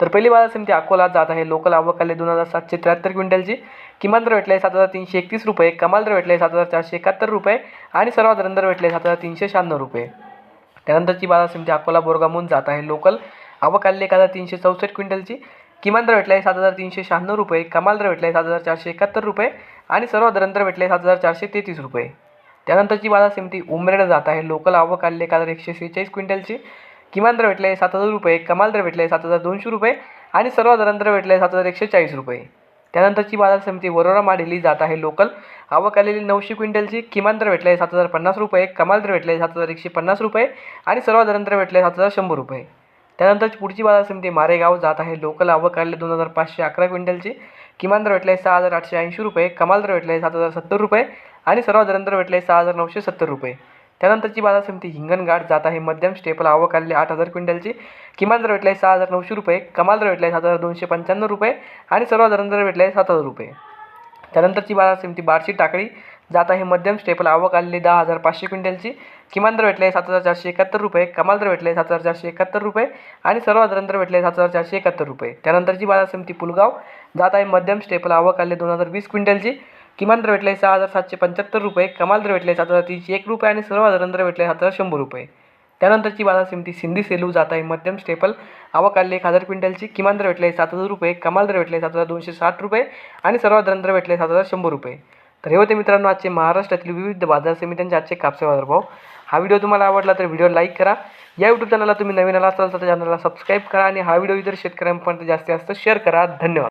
तर पहिली बाजार समिती अकोला जात आहे. लोकल आवक आले दोन हजार सातशे त्र्याहत्तर क्विंटलची. किमान दर भेटले सात हजार तीनशे एकतीस रुपये. कमाल दर भेटले सात हजार चारशे एकाहत्तर रुपये. आणि सर्वात दर भेटले सात हजार तीनशे शहाण्णव रुपये. त्यानंतरची बाजार समिती अकोला बोरगामून जात आहे. लोकल आवक आलेली एक हजार तीनशे चौसष्ट क्विंटलची. किमान दर भेटला आहे सात हजार तीनशे शहाण्णव रुपये. कमाल दर भेटला आहे सात हजार चारशे एकाहत्तर रुपये. आणि सर्वात दर भेटले सात हजार चारशे तेहतीस रुपये. त्यानंतरची बाजार समिती उमरेड जात आहे. लोकल आवक आलेली एक हजार एकशे सेहेचाळीस क्विंटलची. किमान दर भेटले सात हजार रुपये कमाल दर भेटले सात हजार दोनशे रुपये आणि सर्वात दर भेटले सात हजार एकशे चाळीस रुपये. त्यानंतरची बाजार समिती वरोरा माडेली जात आहे लोकल. आवक आलेली नऊशे क्विंटलची किमान दर भेटले सात हजार पन्नास रुपये कमाल दर भेटले सात हजार एकशे पन्नास रुपये आणि सर्वात दर भेटले सात हजार शंभर रुपये. त्यानंतरची पुढची बाजार समिती मारेगाव जात आहे लोकल. आवक आलेले दोन हजार पाचशे अकरा क्विंटलची किमान दर भेटले सहा हजार आठशे ऐंशी रुपये कमाल दर भेटले सात हजार सत्तर रुपये आणि सर्वात दर भेटले सहा हजार नऊशे सत्तर रुपये. त्यानंतरची बाजार समिती हिंगणघाट जात आहे. मध्यम स्टेपल आवक आलेली आठ हजार क्विंटलची. किमान दर भेटले सहा हजार नऊशे रुपये. कमाल दर भेटले सात हजार दोनशे पंच्याण्णव रुपये आणि सर्व दर भेटले सात हजार रुपये. त्यानंतरची बाजार समिती बार्शी टाकळी जात आहे. मध्यम स्टेपल आवक आलेली दहा हजार पाचशे क्विंटलची. किमान दर भेटले सात हजार चारशे एकाहत्तर रुपये. कमाल दर भेटले सात हजार चारशे एकाहत्तर रुपये आणि सर्व दर भेटले सात हजार चारशे एकाहत्तर रुपये. त्यानंतरची बाजार समिती पुलगाव जात आहे. मध्यम स्टेपल आवक आलेली दोन हजार वीस क्विंटलची. किमान दर भेटले सहा हजार सातशे पंच्याहत्तर रुपये कमाल दर भेटले सात हजार तीनशे एक रुपये आणि सर्वसाधारण दर भेटले सात हजार शंभर रुपये. त्यानंतरची बाजार समिती सिंधी सेलू जात आहे मध्यम स्टेपल आवक एक हजार क्विंटलची किमान दर भेटले सात हजार रुपये कमाल दर भेटले सात हजार दोनशे साठ रुपये आणि सर्वात दर भेटले सात हजार शंभर रुपये. तर हे होते मित्रांनो आजचे महाराष्ट्रातील विविध बाजार समित्यांचे आजचे कापसे बाजारभाव. हा व्हिडिओ तुम्हाला आवडला तर व्हिडिओ लाईक करा. या यूट्यूब चॅनलला तुम्ही नवीन आला असाल तर चॅनलला सबस्क्राईब करा आणि हा व्हिडिओ इतर शेतकऱ्यांपर्यंत जास्तीत जास्त शेअर करा. धन्यवाद.